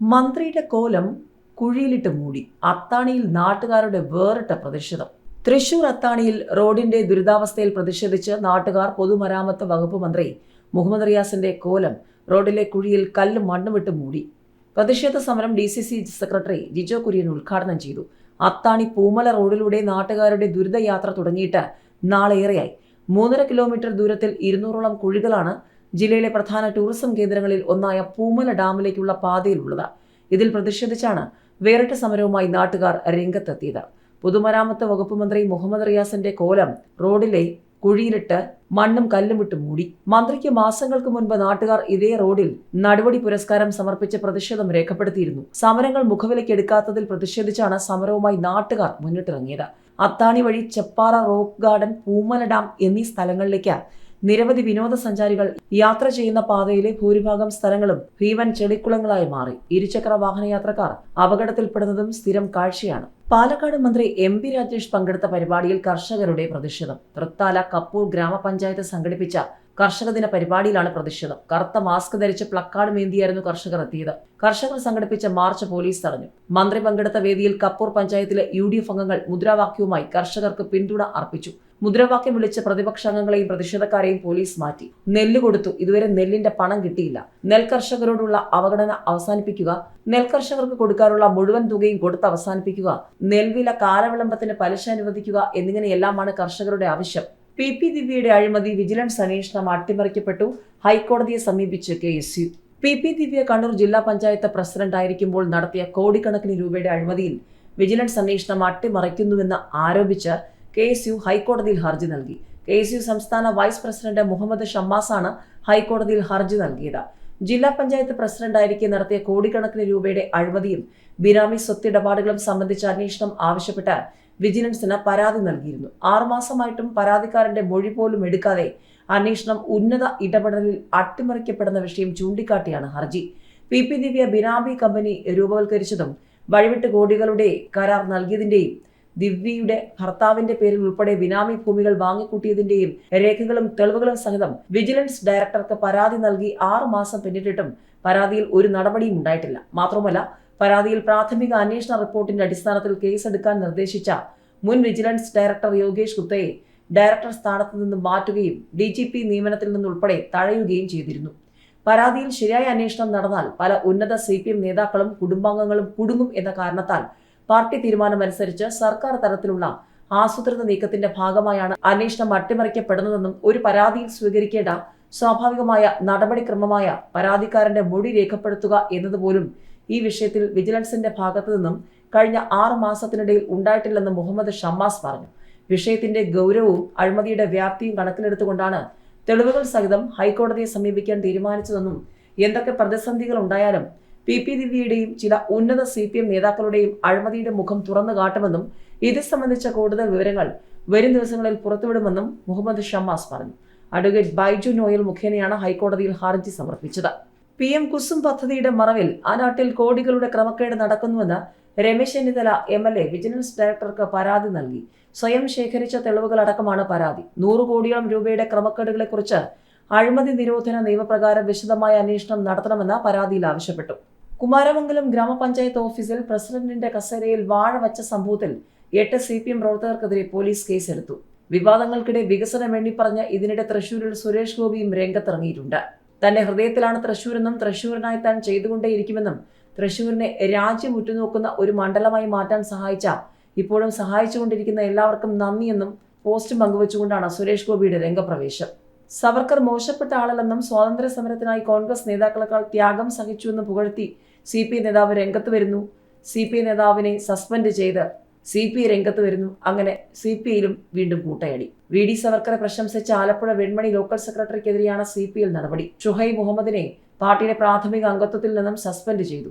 മന്ത്രിയുടെ കോലം കുഴിയിലിട്ട് മൂടി. അത്താണിയിൽ നാട്ടുകാരുടെ വേറിട്ട പ്രതിഷേധം. തൃശൂർ അത്താണിയിൽ റോഡിന്റെ ദുരിതാവസ്ഥയിൽ പ്രതിഷേധിച്ച് നാട്ടുകാർ പൊതുമരാമത്ത് വകുപ്പ് മന്ത്രി മുഹമ്മദ് റിയാസിന്റെ കോലം റോഡിലെ കുഴിയിൽ കല്ലും മണ്ണും വിട്ട് മൂടി. പ്രതിഷേധ സമരം D C C secretary Jijo Kurian ഉദ്ഘാടനം ചെയ്തു. അത്താണി പൂമല റോഡിലൂടെ നാട്ടുകാരുടെ ദുരിതയാത്ര തുടങ്ങിയിട്ട് നാളേറെയായി. മൂന്നര കിലോമീറ്റർ ദൂരത്തിൽ ഇരുന്നൂറോളം കുഴികളാണ് ജില്ലയിലെ പ്രധാന ടൂറിസം കേന്ദ്രങ്ങളിൽ ഒന്നായ പൂമല ഡാമിലേക്കുള്ള പാതയിലുള്ളത്. ഇതിൽ പ്രതിഷേധിച്ചാണ് വേറിട്ട സമരവുമായി നാട്ടുകാർ രംഗത്തെത്തിയത്. പൊതുമരാമത്ത് വകുപ്പ് മന്ത്രി മുഹമ്മദ് റിയാസിന്റെ കോലം റോഡിലെ കുഴിയിലിട്ട് മണ്ണും കല്ലും വിട്ട് മൂടി. മന്ത്രിക്ക് മാസങ്ങൾക്ക് മുൻപ് നാട്ടുകാർ ഇതേ റോഡിൽ നടപടി പുരസ്കാരം സമർപ്പിച്ച് പ്രതിഷേധം രേഖപ്പെടുത്തിയിരുന്നു. സമരങ്ങൾ മുഖവിലക്കെടുക്കാത്തതിൽ പ്രതിഷേധിച്ചാണ് സമരവുമായി നാട്ടുകാർ മുന്നിട്ടിറങ്ങിയത്. അത്താണി വഴി Cheppara rock garden Poomala dam എന്നീ സ്ഥലങ്ങളിലേക്ക് നിരവധി വിനോദസഞ്ചാരികൾ യാത്ര ചെയ്യുന്ന പാതയിലെ ഭൂരിഭാഗം സ്ഥലങ്ങളും ഭീമൻ ചെളിക്കുളങ്ങളായി മാറി. ഇരുചക്ര വാഹന യാത്രക്കാർ അപകടത്തിൽപ്പെടുന്നതും സ്ഥിരം കാഴ്ചയാണ്. പാലക്കാട് മന്ത്രി എം പി രാജേഷ് പങ്കെടുത്ത പരിപാടിയിൽ കർഷകരുടെ പ്രതിഷേധം. തൃത്താല കപ്പൂർ ഗ്രാമപഞ്ചായത്ത് സംഘടിപ്പിച്ച കർഷക ദിന പരിപാടിയിലാണ് പ്രതിഷേധം. കറുത്ത മാസ്ക് ധരിച്ച് പ്ലക്കാർഡ് മേന്തിയായിരുന്നു കർഷകർ എത്തിയത്. കർഷകർ സംഘടിപ്പിച്ച മാർച്ച് പോലീസ് തടഞ്ഞു. മന്ത്രി പങ്കെടുത്ത വേദിയിൽ കപ്പൂർ പഞ്ചായത്തിലെ യു അംഗങ്ങൾ മുദ്രാവാക്യവുമായി കർഷകർക്ക് പിന്തുണ അർപ്പിച്ചു. മുദ്രാവാക്യം വിളിച്ച് പ്രതിപക്ഷാംഗങ്ങളെയും പ്രതിഷേധക്കാരെയും പോലീസ് മാറ്റി. നെല്ല് കൊടുത്തു. ഇതുവരെ നെല്ലിന്റെ പണം കിട്ടിയില്ല. നെൽകർഷകരോടുള്ള അവഗണന അവസാനിപ്പിക്കുക. നെൽകർഷകർക്ക് കൊടുക്കാനുള്ള മുഴുവൻ തുകയും കൊടുത്ത് അവസാനിപ്പിക്കുക. നെൽവില കാലവിളംബത്തിന് പലിശ അനുവദിക്കുക എന്നിങ്ങനെയെല്ലാമാണ് കർഷകരുടെ ആവശ്യം. പി പി ദിവ്യയുടെ അഴിമതി വിജിലൻസ് അന്വേഷണം അട്ടിമറിക്കപ്പെട്ടു. ഹൈക്കോടതിയെ സമീപിച്ച് K S U P P Divya Kannur ജില്ലാ പഞ്ചായത്ത് പ്രസിഡന്റ് ആയിരിക്കുമ്പോൾ നടത്തിയ കോടിക്കണക്കിന് രൂപയുടെ അഴിമതിയിൽ വിജിലൻസ് അന്വേഷണം അട്ടിമറിക്കുന്നുവെന്ന് ആരോപിച്ച് കെ എസ് യു ഹൈക്കോടതിയിൽ ഹർജി നൽകി. കെ എസ് യു സംസ്ഥാന വൈസ് പ്രസിഡന്റ് മുഹമ്മദ് ഷമ്മാസാണ് ഹൈക്കോടതിയിൽ ഹർജി നൽകിയത്. ജില്ലാ പഞ്ചായത്ത് പ്രസിഡന്റായിരിക്കെ നടത്തിയ കോടിക്കണക്കിന് രൂപയുടെ അഴിമതിയും ബിനാമി സ്വത്തിടപാടുകളും സംബന്ധിച്ച അന്വേഷണം ആവശ്യപ്പെട്ട് വിജിലൻസിന് പരാതി നൽകിയിരുന്നു. ആറുമാസമായിട്ടും പരാതിക്കാരന്റെ മൊഴി പോലും എടുക്കാതെ അന്വേഷണം ഉന്നത ഇടപെടലിൽ അട്ടിമറിക്കപ്പെടുന്ന വിഷയം ചൂണ്ടിക്കാട്ടിയാണ് ഹർജി. P P Divya benami company രൂപവൽക്കരിച്ചതും വഴിവിട്ട് കോടികളുടെ കരാർ നൽകിയതിന്റെയും ദിവ്യയുടെ ഭർത്താവിന്റെ പേരിൽ ഉൾപ്പെടെ ബിനാമി ഭൂമികൾ വാങ്ങിക്കൂട്ടിയതിന്റെയും രേഖകളും തെളിവുകളും സഹിതം വിജിലൻസ് ഡയറക്ടർക്ക് പരാതി നൽകി ആറു മാസം പിന്നിട്ടിട്ടും പരാതിയിൽ ഒരു നടപടിയും ഉണ്ടായിട്ടില്ല. മാത്രമല്ല പരാതിയിൽ പ്രാഥമിക അന്വേഷണ റിപ്പോർട്ടിന്റെ അടിസ്ഥാനത്തിൽ കേസെടുക്കാൻ നിർദ്ദേശിച്ച മുൻ വിജിലൻസ് ഡയറക്ടർ യോഗേഷ് ഗുപ്തയെ ഡയറക്ടർ സ്ഥാനത്ത് നിന്ന് മാറ്റുകയും ഡി ജി പി നിയമനത്തിൽ നിന്നുൾപ്പെടെ തഴയുകയും ചെയ്തിരുന്നു. പരാതിയിൽ ശരിയായ അന്വേഷണം നടന്നാൽ പല ഉന്നത സി പി എം നേതാക്കളും കുടുംബാംഗങ്ങളും കുടുങ്ങും എന്ന കാരണത്താൽ പാർട്ടി തീരുമാനമനുസരിച്ച് സർക്കാർ തലത്തിലുള്ള ആസൂത്രിത നീക്കത്തിന്റെ ഭാഗമായാണ് അന്വേഷണം അട്ടിമറിക്കപ്പെടുന്നതെന്നും ഒരു പരാതിയിൽ സ്വീകരിക്കേണ്ട സ്വാഭാവികമായ നടപടിക്രമമായ പരാതിക്കാരന്റെ മൊഴി രേഖപ്പെടുത്തുക എന്നതുപോലും ഈ വിഷയത്തിൽ വിജിലൻസിന്റെ ഭാഗത്തു നിന്നും കഴിഞ്ഞ ആറ് മാസത്തിനിടയിൽ ഉണ്ടായിട്ടില്ലെന്ന് മുഹമ്മദ് ഷമ്മാസ് പറഞ്ഞു. വിഷയത്തിന്റെ ഗൗരവവും അഴിമതിയുടെ വ്യാപ്തിയും കണക്കിലെടുത്തുകൊണ്ടാണ് തെളിവുകൾ സഹിതം ഹൈക്കോടതിയെ സമീപിക്കാൻ തീരുമാനിച്ചതെന്നും എന്തൊക്കെ പ്രതിസന്ധികൾ ഉണ്ടായാലും പി പി ദിവ്യയുടെയും ചില ഉന്നത സി പി എം നേതാക്കളുടെയും അഴിമതിയുടെ മുഖം തുറന്നു കാട്ടുമെന്നും ഇത് സംബന്ധിച്ച കൂടുതൽ വിവരങ്ങൾ വരും ദിവസങ്ങളിൽ പുറത്തുവിടുമെന്നും മുഹമ്മദ് ഷമ്മാസ് പറഞ്ഞു. അഡ്വക്കേറ്റ് ബൈജു നോയൽ മുഖേനയാണ് ഹൈക്കോടതിയിൽ ഹർജി സമർപ്പിച്ചത്. പി എം കുസും പദ്ധതിയുടെ മറവിൽ ആ നാട്ടിൽ കോടികളുടെ ക്രമക്കേട് നടക്കുന്നുവെന്ന് Ramesh Chennithala M L A vigilance ഡയറക്ടർക്ക് പരാതി നൽകി. സ്വയം ശേഖരിച്ച തെളിവുകളടക്കമാണ് പരാതി. നൂറ് കോടിയോളം രൂപയുടെ ക്രമക്കേടുകളെക്കുറിച്ച് അഴിമതി നിരോധന നിയമപ്രകാരം വിശദമായ അന്വേഷണം നടത്തണമെന്ന് പരാതിയിൽ ആവശ്യപ്പെട്ടു. കുമാരമംഗലം ഗ്രാമപഞ്ചായത്ത് ഓഫീസിൽ പ്രസിഡന്റിന്റെ കസേരയിൽ വാഴ വച്ച സംഭവത്തിൽ എട്ട് സി പി എം പ്രവർത്തകർക്കെതിരെ പോലീസ് കേസെടുത്തു. വിവാദങ്ങൾക്കിടെ വികസനം എണ്ണിപ്പറഞ്ഞ് ഇതിനിടെ തൃശൂരിൽ സുരേഷ് ഗോപിയും രംഗത്തിറങ്ങിയിട്ടുണ്ട്. തന്റെ ഹൃദയത്തിലാണ് തൃശൂരെന്നും തൃശൂരിനായി താൻ ചെയ്തുകൊണ്ടേയിരിക്കുമെന്നും തൃശൂരിനെ രാജ്യം ഉറ്റുനോക്കുന്ന ഒരു മണ്ഡലമായി മാറ്റാൻ സഹായിച്ച ഇപ്പോഴും സഹായിച്ചുകൊണ്ടിരിക്കുന്ന എല്ലാവർക്കും നന്ദിയെന്നും പോസ്റ്റ് പങ്കുവച്ചുകൊണ്ടാണ് സുരേഷ് ഗോപിയുടെ രംഗപ്രവേശം. സവർക്കർ മോശപ്പെട്ട ആളല്ലെന്നും സ്വാതന്ത്ര്യ സമരത്തിനായി കോൺഗ്രസ് നേതാക്കളെക്കാൾ ത്യാഗം സഹിച്ചുവെന്ന് പുകഴ്ത്തി സി പി നേതാവ് രംഗത്ത് വരുന്നു. സി പി നേതാവിനെ സസ്പെൻഡ് ചെയ്ത് സി പി രംഗത്ത് വരുന്നു. അങ്ങനെ സി പി ഐയിലും വീണ്ടും കൂട്ടയടി. വി ഡി സവർക്കറെ പ്രശംസിച്ച ആലപ്പുഴ വെൺമണി ലോക്കൽ സെക്രട്ടറിക്കെതിരെയാണ് സി പി എൽ നടപടി. ഷുഹൈബ് മുഹമ്മദിനെ പാർട്ടിയുടെ പ്രാഥമിക അംഗത്വത്തിൽ നിന്നും സസ്പെൻഡ് ചെയ്തു.